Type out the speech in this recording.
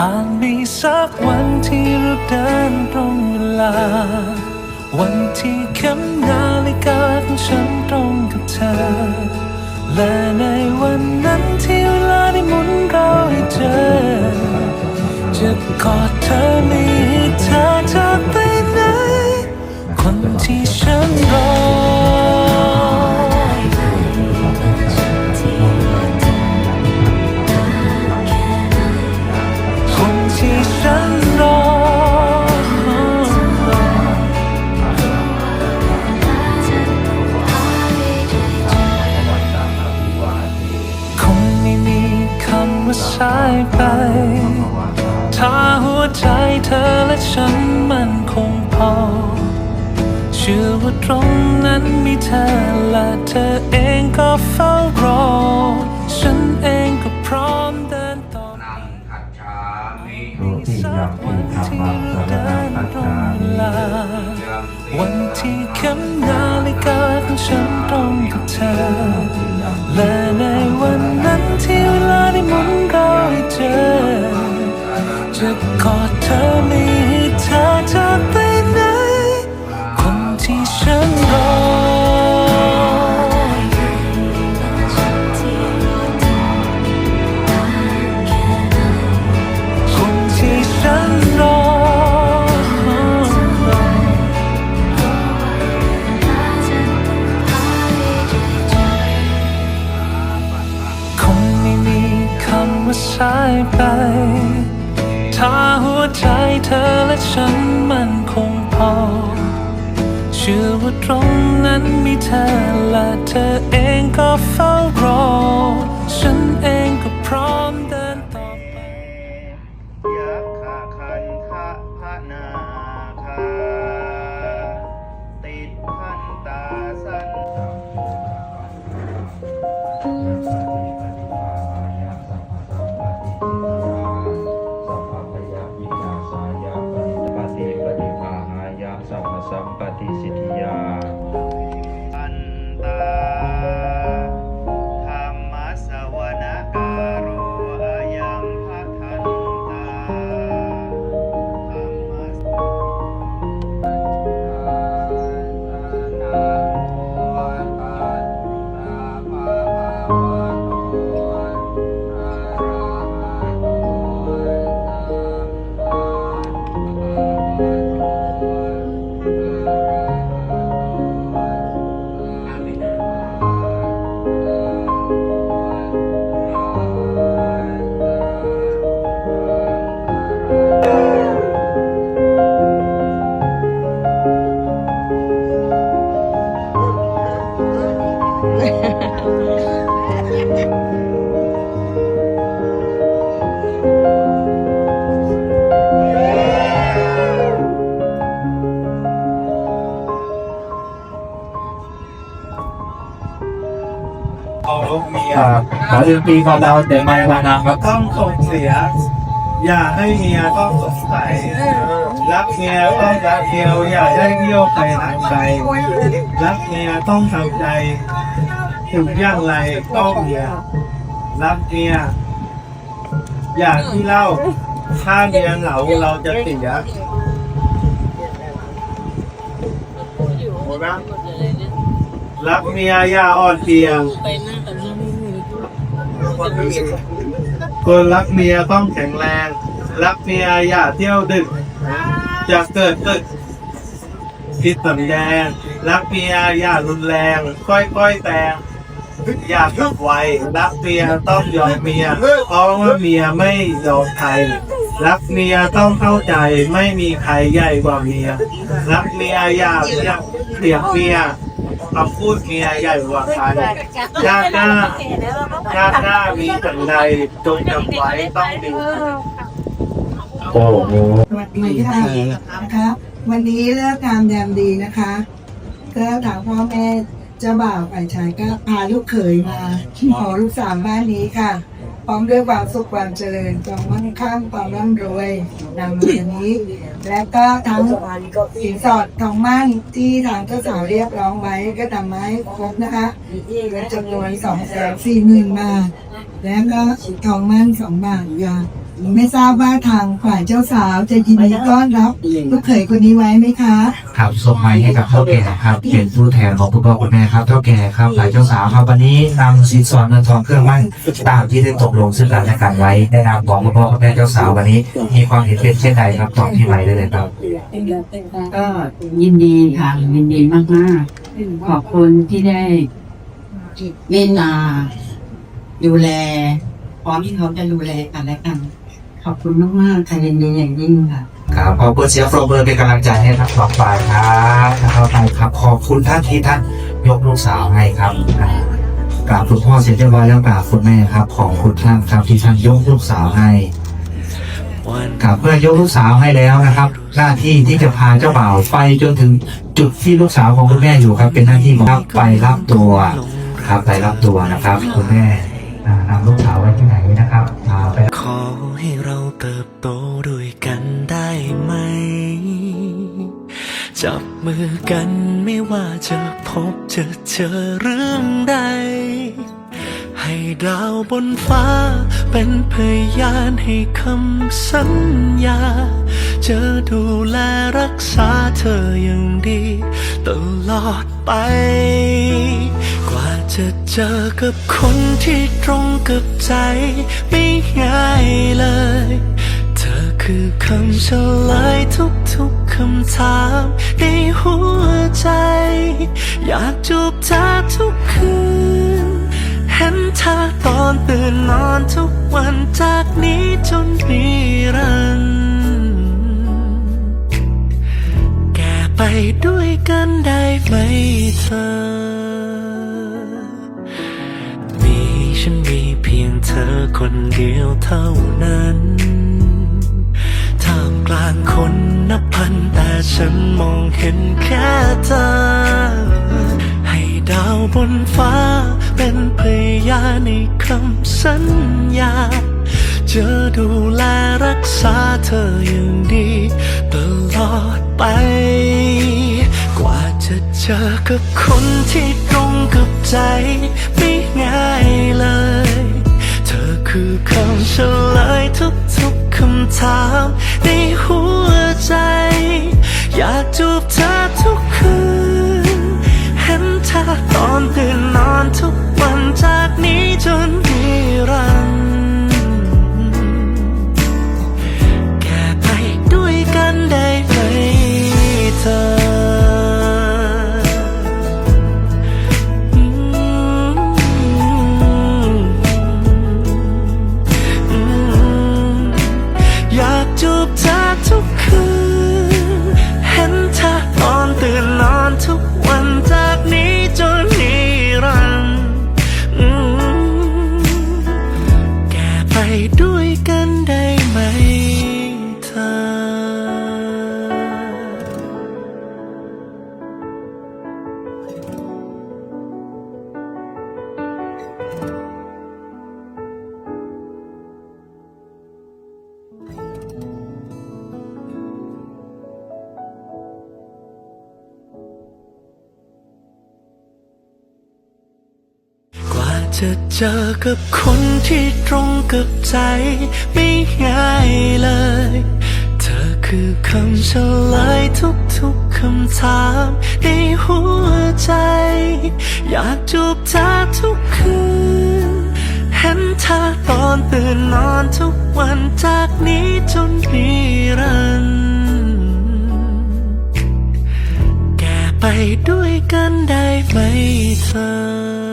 อาจมีสักวันที่เราเดินตรงเวลา วันที่เข็มนาฬิกาของฉันตรงกับเธอ และในวันนั้นที่เวลาได้หมุนเราให้เจอ จะกอดเธอไม่ให้เธอจากไปไหนคนที่ฉันรอ ตรงนั้นมีเธอและเธอเองก็เฝ้ารอ ฉันเองก็พร้อมเดินต่อนังขัดชามิทุติยมปิธรรมังสรนังขัดชามิวันที่เข้มนาฬิกาของฉันตรงกับเธอและ ถ้าหัวใจเธอและฉันมันคงพอ เชื่อว่าตรงนั้นมีเธอและเธอเองก็เฝ้ารอ ฉันเองก็พร้อมะสั ขอดนตรีของเราแต่ไม่วานาครับต้องส่งเสีย อย่าให้เมียต้องสงสัยรักเมียต้องรักเดียวอย่าได้เที่ยวไปทางใดรักเมียต้องทำใจถึงอย่างไรก็เมียรักเมียอย่าที่เล่าถ้าเมียเหงาเราจะเสียรักเมียอย่าอ่อนเพียง คนรักเมียต้องแข็งแรง รักเมียอย่าเที่ยวดึกจะเกิดตึกคิดสำแดง รักเมียอย่ารุนแรง ค่อยๆแต่งอย่าขับไวรักเมียต้องยอมเมียเพราะว่าเมียไม่ยอมใคร รักเมียต้องเข้าใจไม่มีใครใหญ่กว่าเมีย รักเมียอย่าเสียงเสียงเมีย คำพูดเมียใหญ่กว่าใครชาติหน้าชาติหน้ามีสันใดจงจำไว้ต้องดีโอ้โหสวัสดีค่ะนะคะวันนี้เลิกงามยามดีนะคะ ก็ถามพ่อแม่เจ้าบ่าวฝ่ายชายก็พาลูกเขยมาขอลูกสาวบ้านนี้ค่ะ พร้อมด้วยความสุขความเจริญความมั่งคั่งความร่ำรวยนำมาอย่างนี้ และก็ทั้งสินสอดทองมั่นที่ทางเจ้าสาวเรียกร้องไว้ก็ทำมาให้ครบนะคะและจำนวนสองแสนสี่หมื่นบาทแล้วก็ทองมั่นสองบาทค่ะ ไม่ทราบว่าทางฝ่ายเจ้าสาวจะยินดีต้อนรับลูกเขยคนนี้ไว้ไหมคะ ครับส่งไม้ให้กับเท่าแก่ครับ เป็นผู้แทนของคุณพ่อคุณแม่ครับเท่าแก่ครับฝ่ายเจ้าสาวครับวันนี้นำสินสอดเงินทองเครื่องมั่นตามที่ได้ตกลงซึ่งกันและกันไว้ในนามของคุณพ่อคุณแม่เจ้าสาววันนี้ มีความเห็นเป็นเช่นใดครับตอบที่ไม้ได้เลยครับ ก็ยินดีค่ะยินดีมากมากๆขอบคุณที่ได้เมตตาดูแลพร้อมที่เขาจะดูแลกันและกัน ขอบคุณมากๆค่ะยินดีอย่างยิ่งค่ะ ครับขอบคุณเสียงปรบมือเป็นกำลังใจให้ทั้งสองฝ่ายครับนะครับไปครับ ขอบคุณท่านที่ท่านยกลูกสาวให้ครับอ่ากราบคุณพ่อเสร็จเรียบร้อยแล้วกราบคุณแม่ครับ ของคุณท่านครับที่ท่านยกลูกสาวให้ครับเมื่อยกลูกสาวให้แล้วนะครับ หน้าที่ที่จะพาเจ้าบ่าวไปจนถึงจุดที่ลูกสาวของคุณแม่อยู่ครับ เป็นหน้าที่ของครับไปรับตัว ครับไปรับตัวนะครับ คุณแม่นำลูกสาวไว้ที่ไหนนะครับ ให้เราเติบโตด้วยกันได้ไหม จับมือกันไม่ว่าจะพบจะเจอเรื่องใด ให้ดาวบนฟ้าเป็นพยานให้คำสัญญา จะดูแลรักษาเธออย่างดี ตลอดไป จะเจอกับคนที่ตรงกับใจ ไม่ง่ายเลย เธอคือคำเฉลยทุกๆคำถามในหัวใจ อยากจูบเธอทุกคืน เห็นเธอตอนตื่นนอนทุกวันจากนี้จนนิรันดร์แก่ไปด้วยกันได้ไหมเธอ ธอคนเดียวเท่านั้นท่ามกลางคนนับพันแต่ฉันมองเห็นแค่เธอ ให้ดาวบนฟ้าเป็นพยานในคำสัญญาจะดูแลรักษาเธออย่างดีตลอดไป กว่าจะเจอกับคนที่ตรงกับใจ ไม่ง่ายเลย คือคำเฉลยทุกๆคำถามในหัวใจ อยากจูบเธอทุกคืน จะเจอกับคนที่ตรงกับใจ ไม่ง่ายเลย เธอคือคำเฉลยทุกๆคำถาม ในหัวใจ อยากจูบเธอทุกคืน เห็นเธอตอนตื่นนอนทุกวันจากนี้จนนิรันดร์แก่ไปด้วยกันได้ไหมเธอ